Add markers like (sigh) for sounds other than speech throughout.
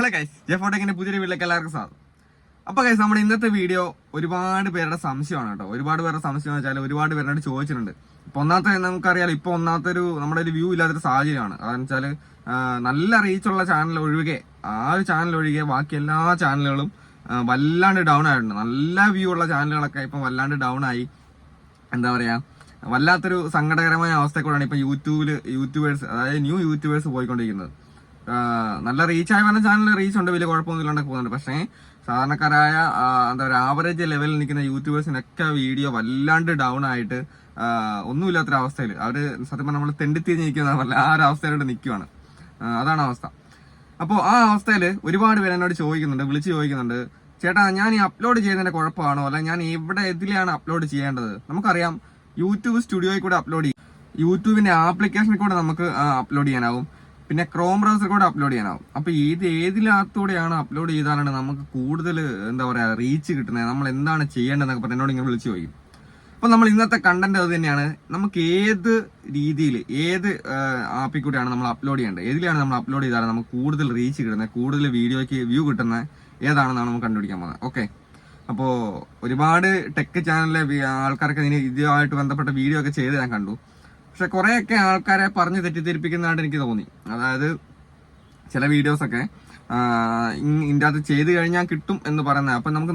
Hello guys ജെഫോട്ടെക്കിന്റെ പുതിയൊരു വീട്ടിലേക്ക് എല്ലാവർക്കും സ്വാഗതം. അപ്പൊ ഗൈസ് നമ്മുടെ ഇന്നത്തെ വീഡിയോ ഒരുപാട് പേരുടെ സംശയമാണ് കേട്ടോ. ഒരുപാട് പേരുടെ സംശയം വെച്ചാൽ ഒരുപാട് പേരോട് ചോദിച്ചിട്ടുണ്ട്. ഇപ്പൊ ഒന്നാമത്തെ നമുക്കറിയാലോ ഇപ്പൊ ഒന്നാമത്തെ ഒരു നമ്മുടെ ഒരു വ്യൂ ഇല്ലാത്തൊരു സാഹചര്യമാണ്. കാരണം വെച്ചാൽ നല്ല റീച്ചുള്ള ചാനൽ ഒഴികെ ആ ഒരു ചാനൽ ഒഴികെ ബാക്കി എല്ലാ ചാനലുകളും വല്ലാണ്ട് ഡൗൺ ആയിട്ടുണ്ട്. നല്ല വ്യൂ ഉള്ള ചാനലുകളൊക്കെ ഇപ്പൊ വല്ലാണ്ട് ഡൗൺ ആയി. എന്താ പറയാ വല്ലാത്തൊരു സങ്കടകരമായ അവസ്ഥക്കൂടാണ് ഇപ്പൊ യൂട്യൂബിൽ യൂട്യൂബേഴ്സ് അതായത് ന്യൂ യൂട്യൂബേഴ്സ് പോയിക്കൊണ്ടിരിക്കുന്നത്. നല്ല റീച്ച് ആയ പറഞ്ഞ ചാനലിൽ റീച്ച് ഉണ്ട്. വലിയ കുഴപ്പമൊന്നും ഇല്ലാണ്ട് പോകുന്നുണ്ട്. പക്ഷേ സാധാരണക്കാരായ എന്താ പറയുക ആവറേജ് ലെവലിൽ നിൽക്കുന്ന യൂട്യൂബേഴ്സിനൊക്കെ വീഡിയോ വല്ലാണ്ട് ഡൗൺ ആയിട്ട് ഒന്നുമില്ലാത്തൊരവസ്ഥയിൽ അവർ സത്യം പറഞ്ഞാൽ നമ്മൾ തെണ്ടിത്തിരിഞ്ഞ് നിൽക്കുന്ന പോലെ ആ ഒരു അവസ്ഥയിലോട്ട് നിൽക്കുവാണ്. അതാണ് അവസ്ഥ. അപ്പോൾ ആ അവസ്ഥയിൽ ഒരുപാട് പേര് എന്നോട് ചോദിക്കുന്നുണ്ട് വിളിച്ച് ചോദിക്കുന്നുണ്ട്. ചേട്ടാ ഞാൻ ഈ അപ്ലോഡ് ചെയ്യുന്നതിന്റെ കുഴപ്പമാണോ? അല്ല ഞാൻ എവിടെ എതിലാണ് അപ്ലോഡ് ചെയ്യേണ്ടത്. നമുക്കറിയാം യൂട്യൂബ് സ്റ്റുഡിയോയിൽ കൂടെ അപ്ലോഡ് ചെയ്യും. യൂട്യൂബിന്റെ ആപ്ലിക്കേഷനിൽ കൂടെ നമുക്ക് അപ്ലോഡ് ചെയ്യാനാവും. പിന്നെ ക്രോം ബ്രൗസർ കൂടെ അപ്ലോഡ് ചെയ്യാനാവും. അപ്പൊ ഇത് ഏതിനകത്തൂടെയാണ് അപ്ലോഡ് ചെയ്താലാണ് നമുക്ക് കൂടുതൽ എന്താ പറയാ റീച്ച് കിട്ടുന്നത്. നമ്മൾ എന്താണ് ചെയ്യേണ്ടതെന്നൊക്കെ പറഞ്ഞ് എന്നോട് ഇങ്ങനെ വിളിച്ചു ചോദിക്കും. അപ്പൊ നമ്മൾ ഇന്നത്തെ കണ്ടന്റ് അത് തന്നെയാണ്. നമുക്ക് ഏത് രീതിയിൽ ഏത് ആപ്പിൽ കൂടെയാണ് നമ്മൾ അപ്ലോഡ് ചെയ്യേണ്ടത്? ഏതിലാണ് നമ്മൾ അപ്ലോഡ് ചെയ്താൽ നമുക്ക് കൂടുതൽ റീച്ച് കിട്ടുന്നത് കൂടുതൽ വീഡിയോയ്ക്ക് വ്യൂ കിട്ടുന്നത് ഏതാണെന്നാണ് നമുക്ക് കണ്ടുപിടിക്കാൻ പോകുന്നത്. ഓക്കെ അപ്പോൾ ഒരുപാട് ടെക് ചാനലിലെ ആൾക്കാർക്ക് ഇതിന് ഇതുമായിട്ട് ബന്ധപ്പെട്ട വീഡിയോ ഒക്കെ ചെയ്ത് ഞാൻ കണ്ടു. പക്ഷെ കുറേയൊക്കെ ആൾക്കാരെ പറഞ്ഞ് തെറ്റിദ്ധരിപ്പിക്കുന്നതായിട്ട് എനിക്ക് തോന്നി. അതായത് ചില വീഡിയോസ് ഒക്കെ ഇതിന്റെ അകത്ത് ചെയ്ത് കഴിഞ്ഞാൽ കിട്ടും എന്ന് പറയുന്നത്. അപ്പം നമുക്ക്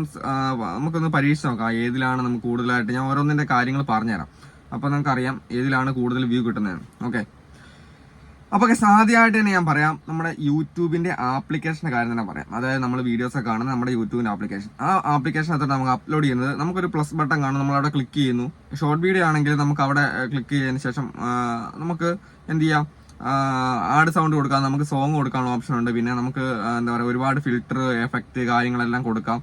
നമുക്കൊന്ന് പരീക്ഷിച്ച് നോക്കാം. ഏതിലാണ് നമുക്ക് കൂടുതലായിട്ട് ഞാൻ ഓരോന്നിന്റെ കാര്യങ്ങൾ പറഞ്ഞുതരാം. അപ്പം നമുക്കറിയാം ഏതിലാണ് കൂടുതൽ വ്യൂ കിട്ടുന്നത്. ഓക്കെ അപ്പൊ സാധ്യമായിട്ട് തന്നെ ഞാൻ പറയാം. നമ്മുടെ യൂട്യൂബിന്റെ ആപ്ലിക്കേഷന്റെ കാര്യം തന്നെ പറയാം. അതായത് നമ്മൾ വീഡിയോസ് ഒക്കെ കാണുന്നത് നമ്മുടെ യൂട്യൂബിന്റെ ആപ്ലിക്കേഷൻ ആ ആപ്ലിക്കേഷനകത്തോട്ട് നമുക്ക് അപ്ലോഡ് ചെയ്യുന്നത് നമുക്കൊരു പ്ലസ് ബട്ടൺ കാണും. നമ്മൾ അവിടെ ക്ലിക്ക് ചെയ്യുന്നു. ഷോർട്ട് വീഡിയോ ആണെങ്കിൽ നമുക്ക് അവിടെ ക്ലിക്ക് ചെയ്തതിന് ശേഷം നമുക്ക് എന്ത് ചെയ്യാം? ആഡ് സൗണ്ട് കൊടുക്കാം. നമുക്ക് സോങ് കൊടുക്കാനുള്ള ഓപ്ഷൻ ഉണ്ട്. പിന്നെ നമുക്ക് എന്താ പറയുക ഒരുപാട് ഫിൽറ്റർ എഫക്റ്റ് കാര്യങ്ങളെല്ലാം കൊടുക്കാം.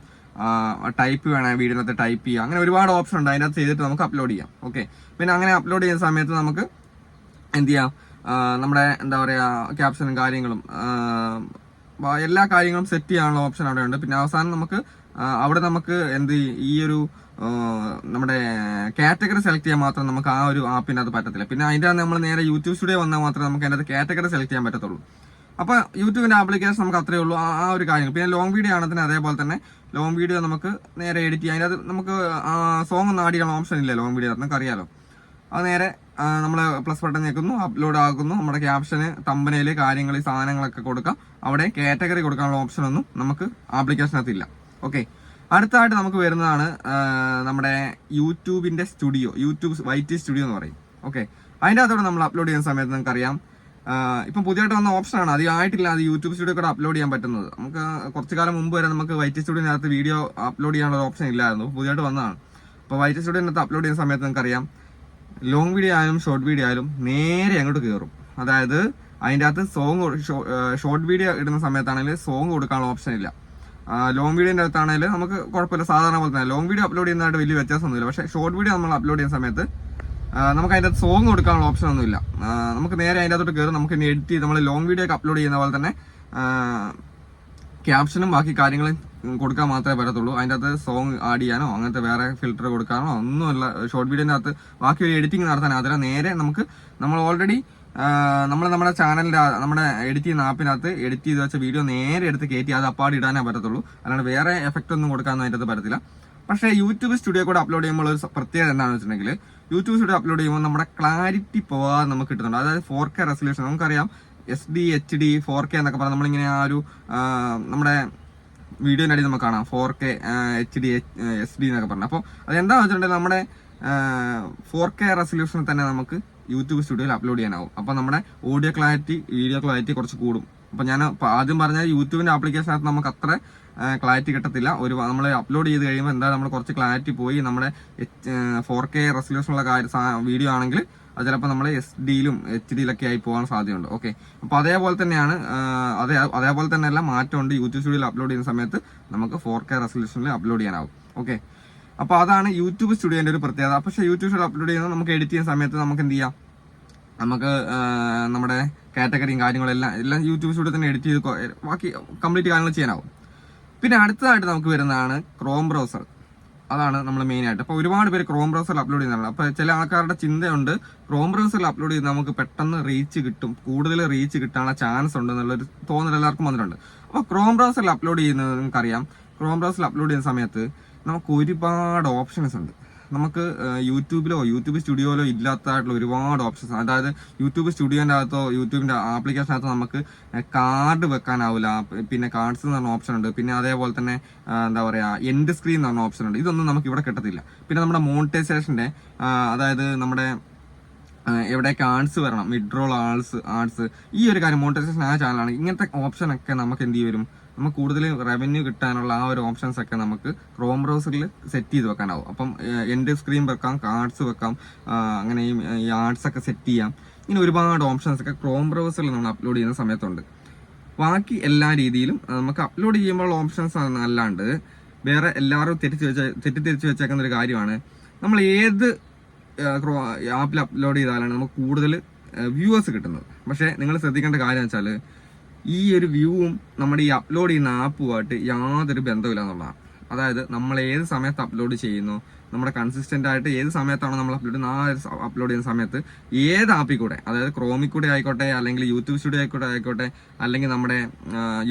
ടൈപ്പ് വേണേ വീഡിയോനകത്ത് ടൈപ്പ് ചെയ്യാം. അങ്ങനെ ഒരുപാട് ഓപ്ഷൻ ഉണ്ട്. അതിനകത്ത് ചെയ്തിട്ട് നമുക്ക് അപ്ലോഡ് ചെയ്യാം. ഓക്കെ പിന്നെ അങ്ങനെ അപ്ലോഡ് ചെയ്യുന്ന സമയത്ത് നമുക്ക് എന്ത് ചെയ്യാം? നമ്മുടെ എന്താ പറയുക ക്യാപ്ഷനും കാര്യങ്ങളും എല്ലാ കാര്യങ്ങളും സെറ്റ് ചെയ്യാനുള്ള ഓപ്ഷൻ അവിടെ ഉണ്ട്. പിന്നെ അവസാനം നമുക്ക് അവിടെ നമുക്ക് എന്ത് ഈ ഒരു നമ്മുടെ കാറ്റഗറി സെലക്ട് ചെയ്യാൻ മാത്രം നമുക്ക് ആ ഒരു ആപ്പിന്റെ അത് പറ്റത്തില്ല. പിന്നെ അതിന്റെ നമ്മൾ നേരെ യൂട്യൂബ് സ്റ്റുഡിയോ വന്നാൽ മാത്രമേ നമുക്ക് അതിനകത്ത് കാറ്റഗറി സെലക്ട് ചെയ്യാൻ പറ്റത്തുള്ളൂ. അപ്പോൾ യൂട്യൂബിന്റെ ആപ്ലിക്കേഷൻ നമുക്ക് അത്രേ ഉള്ളൂ. ആ ഒരു കാര്യം പിന്നെ ലോങ് വീഡിയോ ആണെങ്കിൽ അതേപോലെ തന്നെ ലോങ് വീഡിയോ നമുക്ക് നേരെ എഡിറ്റ് ചെയ്യാം. അതിനകത്ത് നമുക്ക് സോങ് ഒന്നും ആഡ് ഓപ്ഷൻ ഇല്ല ലോങ് വീഡിയോ നമുക്ക് അറിയാലോ അത് നേരെ നമ്മൾ പ്ലസ് ബട്ടൺ ഞെക്കുന്നു അപ്ലോഡ് ആക്കുന്നു നമ്മുടെ ക്യാപ്ഷന് തമ്പനയിൽ കാര്യങ്ങൾ സാധനങ്ങളൊക്കെ കൊടുക്കാം. അവിടെ കാറ്റഗറി കൊടുക്കാനുള്ള ഓപ്ഷൻ ഒന്നും നമുക്ക് ആപ്ലിക്കേഷനകത്ത് ഇല്ല ഓക്കെ അടുത്തായിട്ട് നമുക്ക് വരുന്നതാണ് നമ്മുടെ യൂട്യൂബിന്റെ സ്റ്റുഡിയോ യൂട്യൂബ് വൈറ്റ് സ്റ്റുഡിയോ എന്ന് പറയും. ഓക്കെ അതിന്റെ അകത്തോടെ നമ്മൾ അപ്ലോഡ് ചെയ്യുന്ന സമയത്ത് നമുക്കറിയാം അറിയാം ഇപ്പം പുതിയതായിട്ട് വന്ന ഓപ്ഷനാണ് അത് ആയിട്ടില്ല അത് യൂട്യൂബ് സ്റ്റുഡിയോ കൂടെ അപ്ലോഡ് ചെയ്യാൻ പറ്റുന്നത്. നമുക്ക് കുറച്ച് കാലം മുമ്പ് വരെ നമുക്ക് വൈറ്റ് സ്റ്റുഡിയോനകത്ത് വീഡിയോ അപ്ലോഡ് ചെയ്യാനുള്ള ഓപ്ഷൻ ഇല്ലായിരുന്നു. പുതിയതായിട്ട് വന്നതാണ്. അപ്പോൾ വൈറ്റ് സ്റ്റുഡിയോനകത്ത് അപ്ലോഡ് ചെയ്യുന്ന സമയത്ത് നമുക്കറിയാം ലോങ് വീഡിയോ ആയാലും ഷോർട്ട് വീഡിയോ ആയാലും നേരെ അങ്ങോട്ട് കയറും അതായത് അതിന്റെ അകത്ത് സോങ് ഷോർട്ട് വീഡിയോ ഇടുന്ന സമയത്താണെങ്കിൽ സോങ് കൊടുക്കാനുള്ള ഓപ്ഷൻ ഇല്ല. ലോങ് വീഡിയോന്റെ അകത്താണെങ്കിൽ നമുക്ക് കുഴപ്പമില്ല. സാധാരണ പോലെ തന്നെ ലോങ് വീഡിയോ അപ്ലോഡ് ചെയ്യുന്നതായിട്ട് വലിയ വ്യത്യാസമൊന്നുമില്ല. പക്ഷേ ഷോർട്ട് വീഡിയോ നമ്മൾ അപ്ലോഡ് ചെയ്യുന്ന സമയത്ത് നമുക്ക് അതിന്റെ സോങ് കൊടുക്കാനുള്ള ഓപ്ഷൻ ഒന്നുമില്ല. നമുക്ക് നേരെ അതിന്റെ അകത്തോട്ട് കയറും നമുക്ക് ഇനി എഡിറ്റ് ചെയ്ത് നമ്മൾ ലോങ് വീഡിയോ ഒക്കെ അപ്ലോഡ് ചെയ്യുന്ന പോലെ തന്നെ ക്യാപ്ഷനും ബാക്കി കാര്യങ്ങളും കൊടുക്കാൻ മാത്രമേ പറ്റത്തുള്ളൂ. അതിന്റെ അകത്ത് സോങ് ആഡ് ചെയ്യാനോ അങ്ങനത്തെ വേറെ ഫിൽറ്റർ കൊടുക്കാനോ ഒന്നുമല്ല. ഷോർട്ട് വീഡിയോന്റെ അകത്ത് ബാക്കി ഒരു എഡിറ്റിംഗ് നടത്താൻ അതിൽ നേരെ നമുക്ക് നമ്മൾ ഓൾറെഡി നമ്മൾ നമ്മുടെ ചാനലിന്റെ നമ്മുടെ എഡിറ്റ് ചെയ്യുന്ന ആപ്പിനകത്ത് എഡിറ്റ് ചെയ്ത് വെച്ച വീഡിയോ നേരെ എടുത്ത് കയറ്റി അത് അപ്പാട് ഇടാനേ പറ്റത്തുള്ളൂ. അല്ലാണ്ട് വേറെ എഫക്റ്റ് ഒന്നും കൊടുക്കാനൊന്നും അതിന്റെ അകത്ത് പറ്റത്തില്ല. പക്ഷേ യൂട്യൂബ് സ്റ്റുഡിയോ കൂടെ അപ്ലോഡ് ചെയ്യുമ്പോൾ ഒരു പ്രത്യേകത എന്താണെന്ന് വെച്ചിട്ടുണ്ടെങ്കിൽ യൂട്യൂബ് സ്റ്റുഡിയോ അപ്ലോഡ് ചെയ്യുമ്പോൾ നമ്മുടെ ക്ലാരിറ്റി പോവാതെ നമുക്ക് കിട്ടുന്നുണ്ട്. അതായത് ഫോർ കെ റെസൊല്യൂഷൻ നമുക്കറിയാം S D H D four K എന്നൊക്കെ പറഞ്ഞാൽ നമ്മളിങ്ങനെ ആ ഒരു നമ്മുടെ വീഡിയോന്റെ അടി നമുക്ക് കാണാം. Four K H D S D എന്നൊക്കെ പറഞ്ഞു. അപ്പോൾ അതെന്താണെന്ന് വെച്ചിട്ടുണ്ടെങ്കിൽ നമ്മുടെ ഫോർ കെ റെസൊല്യൂഷനിൽ തന്നെ നമുക്ക് യൂട്യൂബ് സ്റ്റുഡിയോയിൽ അപ്ലോഡ് ചെയ്യാനാവും. അപ്പോൾ നമ്മുടെ ഓഡിയോ ക്ലാരിറ്റി വീഡിയോ ക്ലാരിറ്റി കുറച്ച് കൂടും. അപ്പോൾ ഞാൻ ആദ്യം പറഞ്ഞ യൂട്യൂബിന്റെ ആപ്ലിക്കേഷനകത്ത് നമുക്ക് അത്ര ക്ലാരിറ്റി കിട്ടത്തില്ല. ഒരു നമ്മൾ അപ്ലോഡ് ചെയ്ത് കഴിയുമ്പോൾ എന്താ നമ്മൾ കുറച്ച് ക്ലാരിറ്റി പോയി. നമ്മുടെ ഫോർ കെ റെസൊല്യൂഷനുള്ള വീഡിയോ ആണെങ്കിൽ അത് ചിലപ്പോൾ നമ്മൾ എസ് ഡിയിലും എച്ച് ഡിയിലൊക്കെ ആയി പോകാൻ സാധ്യതയുണ്ട്. ഓക്കെ അപ്പോൾ അതേപോലെ തന്നെയാണ് അതേ അതേപോലെ തന്നെ എല്ലാം മാറ്റമുണ്ട് യൂട്യൂബ് സ്റ്റുഡിയോയിൽ അപ്ലോഡ് ചെയ്യുന്ന സമയത്ത് നമുക്ക് ഫോർ കെ റെസൊല്യൂഷനിൽ അപ്ലോഡ് ചെയ്യാനാവും. ഓക്കെ അപ്പോൾ അതാണ് യൂട്യൂബ് സ്റ്റുഡിയോന്റെ ഒരു പ്രത്യേകത. പക്ഷേ യൂട്യൂബ് സ്റ്റുഡിയോ അപ്ലോഡ് ചെയ്യുന്നത് നമുക്ക് എഡിറ്റ് ചെയ്യുന്ന സമയത്ത് നമുക്ക് എന്ത് ചെയ്യാം? നമുക്ക് നമ്മുടെ കാറ്റഗറിയും കാര്യങ്ങളെല്ലാം എല്ലാം യൂട്യൂബ് സ്റ്റുഡിയോ തന്നെ എഡിറ്റ് ചെയ്ത് ബാക്കി കംപ്ലീറ്റ് കാര്യങ്ങൾ ചെയ്യാനാവും. പിന്നെ അടുത്തതായിട്ട് നമുക്ക് വരുന്നതാണ് ക്രോം ബ്രൗസർ അതാണ് നമ്മൾ മെയിൻ ആയിട്ട്. അപ്പോൾ ഒരുപാട് പേര് ക്രോം ബ്രൗസറിൽ അപ്ലോഡ് ചെയ്യുന്നതാണ്. അപ്പോൾ ചില ആൾക്കാരുടെ ചിന്തയുണ്ട് ക്രോം ബ്രൗസറിൽ അപ്ലോഡ് ചെയ്ത് നമുക്ക് പെട്ടെന്ന് റീച്ച് കിട്ടും കൂടുതൽ റീച്ച് കിട്ടാനുള്ള ചാൻസ് ഉണ്ട് എന്നുള്ളൊരു തോന്നൽ എല്ലാവർക്കും വന്നിട്ടുണ്ട്. അപ്പോൾ ക്രോം ബ്രൗസറിൽ അപ്ലോഡ് ചെയ്യുന്നത് നിങ്ങൾക്കറിയാം ക്രോം ബ്രൗസറിൽ അപ്ലോഡ് ചെയ്യുന്ന സമയത്ത് നമുക്ക് ഒരുപാട് ഓപ്ഷൻസ് ഉണ്ട്. നമുക്ക് യൂട്യൂബിലോ യൂട്യൂബ് സ്റ്റുഡിയോയിലോ ഇല്ലാത്തതായിട്ടുള്ള ഒരുപാട് ഓപ്ഷൻസ് അതായത് യൂട്യൂബ് സ്റ്റുഡിയോന്റെ അകത്തോ യൂട്യൂബിന്റെ ആപ്ലിക്കേഷനകത്തോ നമുക്ക് കാർഡ് വെക്കാനാവില്ല പിന്നെ കാർഡ്സ് എന്ന് പറഞ്ഞ ഓപ്ഷൻ ഉണ്ട്. പിന്നെ അതേപോലെ തന്നെ എന്താ പറയുക എൻഡ് സ്ക്രീൻ എന്ന് പറഞ്ഞ ഓപ്ഷൻ ഉണ്ട്. ഇതൊന്നും നമുക്ക് ഇവിടെ കിട്ടത്തില്ല. പിന്നെ നമ്മുടെ മോണിറ്റൈസേഷന്റെ അതായത് നമ്മുടെ എവിടെ എവിടെയൊക്കെ ആർട്സ് വരണം മിഡ്രോൾ ആൾസ് ആർട്സ് ഈ ഒരു കാര്യം മോണിറ്റൈസേഷൻ ആ ചാനലാണ് ഇങ്ങനത്തെ ഓപ്ഷനൊക്കെ നമുക്ക് എന്ത് വരും? നമുക്ക് കൂടുതൽ റവന്യൂ കിട്ടാനുള്ള ആ ഒരു ഓപ്ഷൻസ് ഒക്കെ നമുക്ക് ക്രോം ബ്രൗസറിൽ സെറ്റ് ചെയ്ത് വെക്കാനാവും. അപ്പം എൻഡ് സ്ക്രീൻ വെക്കാം കാർഡ്സ് വെക്കാം അങ്ങനെ ഈ- ആർട്സ് ഒക്കെ സെറ്റ് ചെയ്യാം. ഇങ്ങനെ ഒരുപാട് ഓപ്ഷൻസ് ഒക്കെ ക്രോം ബ്രൗസറിൽ നമ്മൾ അപ്ലോഡ് ചെയ്യുന്ന സമയത്തുണ്ട്. ബാക്കി എല്ലാ രീതിയിലും നമുക്ക് അപ്ലോഡ് ചെയ്യുമ്പോൾ ഓപ്ഷൻസ് അല്ലാണ്ട് വേറെ എല്ലാവരും തെറ്റിച്ച് വെച്ച തെറ്റിദ്ധരിച്ച് വെച്ചേക്കുന്ന ഒരു കാര്യമാണ്. നമ്മൾ ഏത് ആപ്പിൽ അപ്ലോഡ് ചെയ്താലാണ് നമുക്ക് കൂടുതൽ വ്യൂവേഴ്സ് കിട്ടുന്നത്. പക്ഷേ നിങ്ങൾ ശ്രദ്ധിക്കേണ്ട കാര്യം വെച്ചാൽ ഈ ഒരു വ്യൂവും നമ്മുടെ ഈ അപ്ലോഡ് ചെയ്യുന്ന ആപ്പുമായിട്ട് യാതൊരു ബന്ധമില്ല എന്നുള്ളതാണ്. അതായത് നമ്മൾ ഏത് സമയത്ത് അപ്ലോഡ് ചെയ്യുന്നു നമ്മുടെ കൺസിസ്റ്റന്റ് ആയിട്ട് ഏത് സമയത്താണോ നമ്മൾ അപ്ലോഡ് ചെയ്യുന്നത് ആ അപ്ലോഡ് ചെയ്യുന്ന സമയത്ത് ഏത് ആപ്പിൽ കൂടെ അതായത് ക്രോമിൽ കൂടെ ആയിക്കോട്ടെ അല്ലെങ്കിൽ യൂട്യൂബ് സ്റ്റുഡിയോ ആയിക്കോട്ടെ ആയിക്കോട്ടെ അല്ലെങ്കിൽ നമ്മുടെ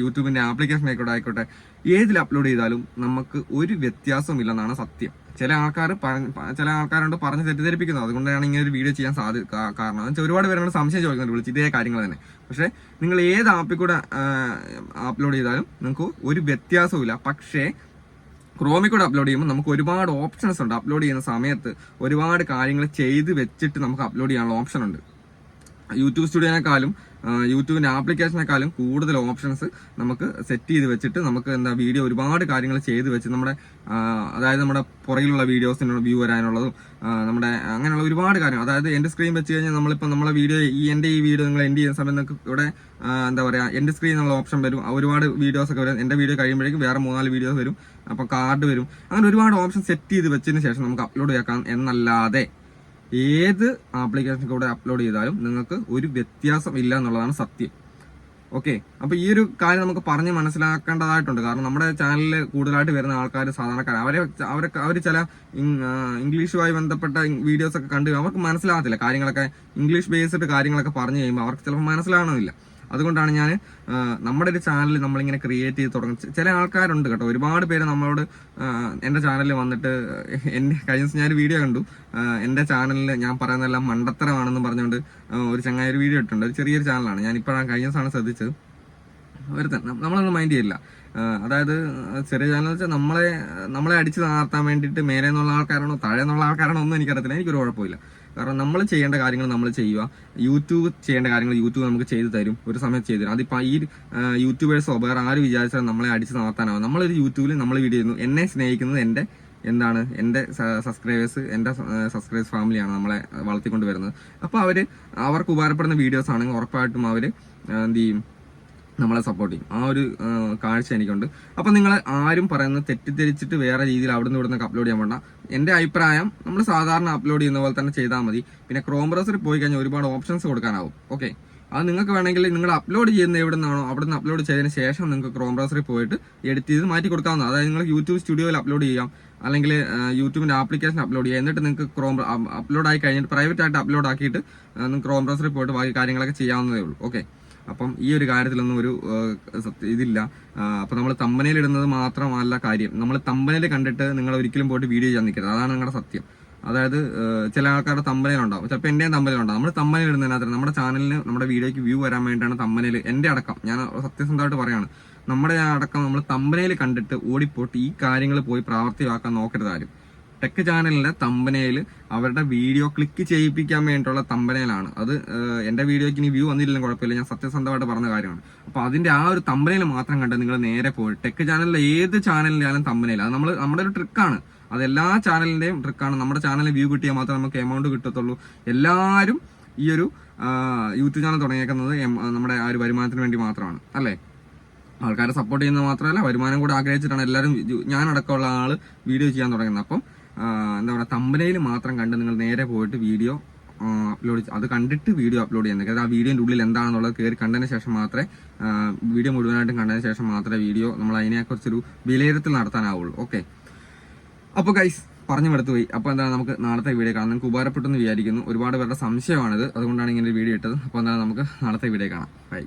യൂട്യൂബിന്റെ ആപ്ലിക്കേഷൻ ആയിക്കോട്ടെ ആയിക്കോട്ടെ ഏതിൽ അപ്ലോഡ് ചെയ്താലും നമുക്ക് ഒരു വ്യത്യാസവും ഇല്ലെന്നാണ് സത്യം. ചില ആൾക്കാർ ചില ആൾക്കാരുണ്ട് പറഞ്ഞ് തെറ്റിദ്ധരിപ്പിക്കുന്നത്. അതുകൊണ്ടാണ് ഇങ്ങനെ ഒരു വീഡിയോ ചെയ്യാൻ സാധ്യത കാരണം. വെച്ചാൽ ഒരുപാട് പേരാണ് സംശയം ചോദിക്കുന്നത് വിളിച്ച് ഇതേ കാര്യങ്ങൾ തന്നെ. പക്ഷേ നിങ്ങൾ ഏത് ആപ്പിൽ കൂടെ അപ്ലോഡ് ചെയ്താലും നിങ്ങൾക്ക് ഒരു വ്യത്യാസവും പക്ഷേ ക്രോമിൽ കൂടെ അപ്ലോഡ് ചെയ്യുമ്പോൾ നമുക്ക് ഒരുപാട് ഓപ്ഷൻസ് ഉണ്ട് അപ്ലോഡ് ചെയ്യുന്ന സമയത്ത് ഒരുപാട് കാര്യങ്ങൾ ചെയ്ത് വെച്ചിട്ട് നമുക്ക് അപ്ലോഡ് ചെയ്യാനുള്ള ഓപ്ഷൻ ഉണ്ട്. യൂട്യൂബ് സ്റ്റുഡിയോനേക്കാളും യൂട്യൂബിന്റെ ആപ്ലിക്കേഷനേക്കാളും കൂടുതൽ ഓപ്ഷൻസ് നമുക്ക് സെറ്റ് ചെയ്ത് വെച്ചിട്ട് നമുക്ക് എന്താ വീഡിയോ ഒരുപാട് കാര്യങ്ങൾ ചെയ്ത് വെച്ച് നമ്മുടെ അതായത് നമ്മുടെ പുറകിലുള്ള വീഡിയോസിനുള്ള വ്യൂ വരാനുള്ളതും നമ്മുടെ അങ്ങനെയുള്ള ഒരുപാട് കാര്യങ്ങൾ അതായത് എന്റെ സ്ക്രീൻ വെച്ച് കഴിഞ്ഞാൽ നമ്മളിപ്പോൾ നമ്മളെ വീഡിയോ ഈ എന്റെ ഈ വീഡിയോ നിങ്ങൾ എൻഡ് ചെയ്യുന്ന സമയത്ത് നിങ്ങൾക്ക് ഇവിടെ എന്താ പറയുക എന്റെ സ്ക്രീൻ എന്നുള്ള ഓപ്ഷൻ വരും. ഒരുപാട് വീഡിയോസൊക്കെ വരും. എന്റെ വീഡിയോ കഴിയുമ്പോഴേക്കും വേറെ മൂന്നാൽ വീഡിയോസ് വരും. അപ്പൊ കാർഡ് വരും. അങ്ങനെ ഒരുപാട് ഓപ്ഷൻ സെറ്റ് ചെയ്ത് വെച്ചതിന് ശേഷം നമുക്ക് അപ്ലോഡ് ചെയ്യാം എന്നല്ലാതെ ഏത് ആപ്ലിക്കേഷൻ കൂടെ അപ്ലോഡ് ചെയ്താലും നിങ്ങൾക്ക് ഒരു വ്യത്യാസം ഇല്ല എന്നുള്ളതാണ് സത്യം. ഓക്കെ അപ്പൊ ഈ ഒരു കാര്യം നമുക്ക് പറഞ്ഞ് മനസ്സിലാക്കേണ്ടതായിട്ടുണ്ട്. കാരണം നമ്മുടെ ചാനലിൽ കൂടുതലായിട്ട് വരുന്ന ആൾക്കാർ സാധാരണക്കാർ അവരെ അവർക്ക് അവർ ചില ഇംഗ്ലീഷുമായി ബന്ധപ്പെട്ട വീഡിയോസ് ഒക്കെ കണ്ടു അവർക്ക് മനസ്സിലാകത്തില്ല. കാര്യങ്ങളൊക്കെ ഇംഗ്ലീഷ് ബേസ്ഡ് കാര്യങ്ങളൊക്കെ പറഞ്ഞു കഴിയുമ്പോൾ അവർക്ക് ചിലപ്പോൾ മനസ്സിലാകണമെന്നില്ല അതുകൊണ്ടാണ് ഞാൻ നമ്മുടെ ഒരു ചാനൽ നമ്മളിങ്ങനെ ക്രിയേറ്റ് ചെയ്ത് തുടങ്ങി. ചില ആൾക്കാരുണ്ട് കേട്ടോ. ഒരുപാട് പേര് നമ്മളോട് എന്റെ ചാനലിൽ വന്നിട്ട് (laughs) എന്റെ കഴിഞ്ഞ ദിവസം ഞാനൊരു വീഡിയോ കണ്ടു. എന്റെ ചാനലിൽ ഞാൻ പറയുന്നതെല്ലാം മണ്ടത്തരമാണെന്ന് പറഞ്ഞുകൊണ്ട് ഒരു ചങ്ങായ ഒരു വീഡിയോ ഇട്ടിട്ടുണ്ട്. ഒരു ചെറിയൊരു ചാനലാണ് ഞാൻ ഇപ്പോഴാണ് കഴിഞ്ഞ ദിവസമാണ് ശ്രദ്ധിച്ചത്. ഒരുത്തൻ നമ്മളൊന്നും മൈൻഡ് ചെയ്യില്ല അതായത് ചെറിയ ചാനൽ വെച്ചാൽ നമ്മളെ നമ്മളെ അടിച്ച് താർത്താൻ വേണ്ടിയിട്ട് മേലെ നിന്നുള്ള ആൾക്കാരാണോ താഴെ നിന്നുള്ള ആൾക്കാരാണോ ഒന്നും എനിക്കറിയത്തില്ല. എനിക്കൊരു കുഴപ്പമില്ല. കാരണം നമ്മൾ ചെയ്യേണ്ട കാര്യങ്ങൾ നമ്മൾ ചെയ്യുക. യൂട്യൂബ് ചെയ്യേണ്ട കാര്യങ്ങൾ യൂട്യൂബ് നമുക്ക് ചെയ്തു തരും. ഒരു സമയത്ത് ചെയ്തു തരും. അതിപ്പോൾ ഈ യൂട്യൂബേഴ്സോ വേറെ ആര് വിചാരിച്ചാൽ നമ്മളെ അടിച്ച് നടത്താനാവും. നമ്മളൊരു യൂട്യൂബിൽ നമ്മൾ വീഡിയോ ചെയ്യുന്നു. എന്നെ സ്നേഹിക്കുന്നത് എന്റെ എന്താണ്? എന്റെ സബ്സ്ക്രൈബേഴ്സ് എന്റെ സബ്സ്ക്രൈബേഴ്സ് ഫാമിലിയാണ് നമ്മളെ വളർത്തിക്കൊണ്ട് വരുന്നത് അപ്പോൾ അവർ അവർക്ക് ഉപകാരപ്പെടുന്ന വീഡിയോസ് ആണെങ്കിൽ ഉറപ്പായിട്ടും അവർ എന്ത് ചെയ്യും? നമ്മളെ സപ്പോർട്ട് ചെയ്യും. ആ ഒരു കാഴ്ച എനിക്കുണ്ട്. അപ്പൊ നിങ്ങൾ ആരും പറയുന്നത് തെറ്റിദ്ധരിച്ചിട്ട് വേറെ രീതിയിൽ അവിടുന്ന് ഇവിടുന്ന് അപ്ലോഡ് ചെയ്യാൻ വേണ്ട എന്റെ അഭിപ്രായം നമ്മൾ സാധാരണ അപ്ലോഡ് ചെയ്യുന്ന പോലെ തന്നെ ചെയ്താൽ മതി. പിന്നെ ക്രോം ബ്രൗസറിൽ പോയി കഴിഞ്ഞാൽ ഒരുപാട് ഓപ്ഷൻസ് കൊടുക്കാനാവും. ഓക്കെ അത് നിങ്ങൾക്ക് വേണമെങ്കിൽ നിങ്ങൾ അപ്ലോഡ് ചെയ്യുന്ന എവിടെ നിന്നാണോ അവിടെ നിന്ന് അപ്ലോഡ് ചെയ്തതിന് ശേഷം നിങ്ങൾക്ക് ക്രോം ബ്രൗസറിൽ പോയിട്ട് എഡിറ്റ് ചെയ്ത് മാറ്റി കൊടുക്കാവുന്ന അതായത് നിങ്ങൾ യൂട്യൂബ് സ്റ്റുഡിയോയിൽ അപ്ലോഡ് ചെയ്യാം. അല്ലെങ്കിൽ യൂട്യൂബിന്റെ ആപ്ലിക്കേഷൻ അപ്ലോഡ് ചെയ്യാം. എന്നിട്ട് നിങ്ങൾക്ക് ക്രോം അപ്ലോഡ് ആയി കഴിഞ്ഞിട്ട് പ്രൈവറ്റ് ആയിട്ട് അപ്ലോഡ് ആക്കിയിട്ട് ക്രോം ബ്രൗസറിൽ പോയിട്ട് ബാക്കി കാര്യങ്ങളൊക്കെ ചെയ്യാവുന്നതേ ഉള്ളൂ. ഓക്കെ അപ്പം ഈ ഒരു കാര്യത്തിലൊന്നും ഒരു ഇതില്ല. അപ്പം നമ്മൾ തമ്പനയിൽ ഇടുന്നത് മാത്രമല്ല കാര്യം. നമ്മൾ തമ്പനയിൽ കണ്ടിട്ട് നിങ്ങൾ ഒരിക്കലും പോയിട്ട് വീഡിയോ ചെയ്യാൻ നിൽക്കരുത്. അതാണ് നിങ്ങളുടെ സത്യം. അതായത് ചില ആൾക്കാരുടെ തമ്പനയിലുണ്ടാവും ചിലപ്പോൾ എന്റെയും തമ്പനയിലുണ്ടാവും നമ്മൾ തമ്പനയിൽ ഇടുന്നതിനകത്ത് നമ്മുടെ ചാനലിന് നമ്മുടെ വീഡിയോയ്ക്ക് വ്യൂ വരാൻ വേണ്ടിയിട്ടാണ് തമ്പനയിൽ എന്റെ അടക്കം. ഞാൻ സത്യസന്ധമായിട്ട് പറയാണ്. നമ്മുടെ അടക്കം നമ്മൾ തമ്പനയിൽ കണ്ടിട്ട് ഓടിപ്പോട്ട് ഈ കാര്യങ്ങൾ പോയി പ്രാവർത്തികമാക്കാൻ നോക്കരുത് ആരും. ടെക് ചാനലിന്റെ തമ്പനയിൽ അവരുടെ വീഡിയോ ക്ലിക്ക് ചെയ്യിപ്പിക്കാൻ വേണ്ടിയിട്ടുള്ള തമ്പനയിലാണ് അത് എന്റെ വീഡിയോയ്ക്ക് ഇനി വ്യൂ വന്നില്ലെങ്കിലും കുഴപ്പമില്ല. ഞാൻ സത്യസന്ധമായിട്ട് പറഞ്ഞ കാര്യമാണ്. അപ്പൊ അതിന്റെ ആ ഒരു തമ്പനയിൽ മാത്രം കണ്ട് നിങ്ങൾ നേരെ പോയി. ടെക് ചാനലിലെ ഏത് ചാനലിലായാലും തമ്പനയിൽ അത് നമ്മൾ നമ്മുടെ ഒരു ട്രിക്കാണ് അത് എല്ലാ ചാനലിന്റെയും ട്രിക്കാണ് നമ്മുടെ ചാനലിൽ വ്യൂ കിട്ടിയാൽ മാത്രമേ നമുക്ക് എമൗണ്ട് കിട്ടത്തുള്ളൂ. എല്ലാവരും ഈ ഒരു യൂട്യൂബ് ചാനൽ തുടങ്ങിയേക്കുന്നത് നമ്മുടെ ആ ഒരു വരുമാനത്തിന് വേണ്ടി മാത്രമാണ്. അല്ലേ? ആൾക്കാരെ സപ്പോർട്ട് ചെയ്യുന്നത് മാത്രമല്ല വരുമാനം കൂടെ ആഗ്രഹിച്ചിട്ടാണ് എല്ലാവരും ഞാനടക്കമുള്ള ആൾ വീഡിയോ ചെയ്യാൻ തുടങ്ങുന്നത്. അപ്പം എന്താ പറയുക തമ്പനയിൽ മാത്രം കണ്ട് നിങ്ങൾ നേരെ പോയിട്ട് വീഡിയോ അപ്ലോഡ് അത് കണ്ടിട്ട് വീഡിയോ അപ്ലോഡ് ചെയ്യുന്നത്. അതായത് ആ വീഡിയോന്റെ ഉള്ളിൽ എന്താണെന്നുള്ളത് കയറി കണ്ടതിന് ശേഷം മാത്രമേ വീഡിയോ മുഴുവനായിട്ടും കണ്ടതിന് ശേഷം മാത്രമേ വീഡിയോ നമ്മൾ അതിനെക്കുറിച്ചൊരു വിലയിരുത്തൽ നടത്താനാവുള്ളൂ. ഓക്കെ അപ്പോൾ ഗൈസ് പറഞ്ഞു എടുത്തു പോയി. അപ്പോൾ എന്താണ് നമുക്ക് നാളത്തെ വീഡിയോ കാണാം. നിങ്ങൾക്ക് ഉപകാരപ്പെട്ടെന്ന് വിചാരിക്കുന്നു. ഒരുപാട് പേരുടെ സംശയമാണിത്. അതുകൊണ്ടാണ് ഇങ്ങനെ ഒരു വീഡിയോ ഇട്ടത്. അപ്പോൾ എന്താണ് നമുക്ക് നാളത്തെ വീഡിയോ കാണാം. ബൈ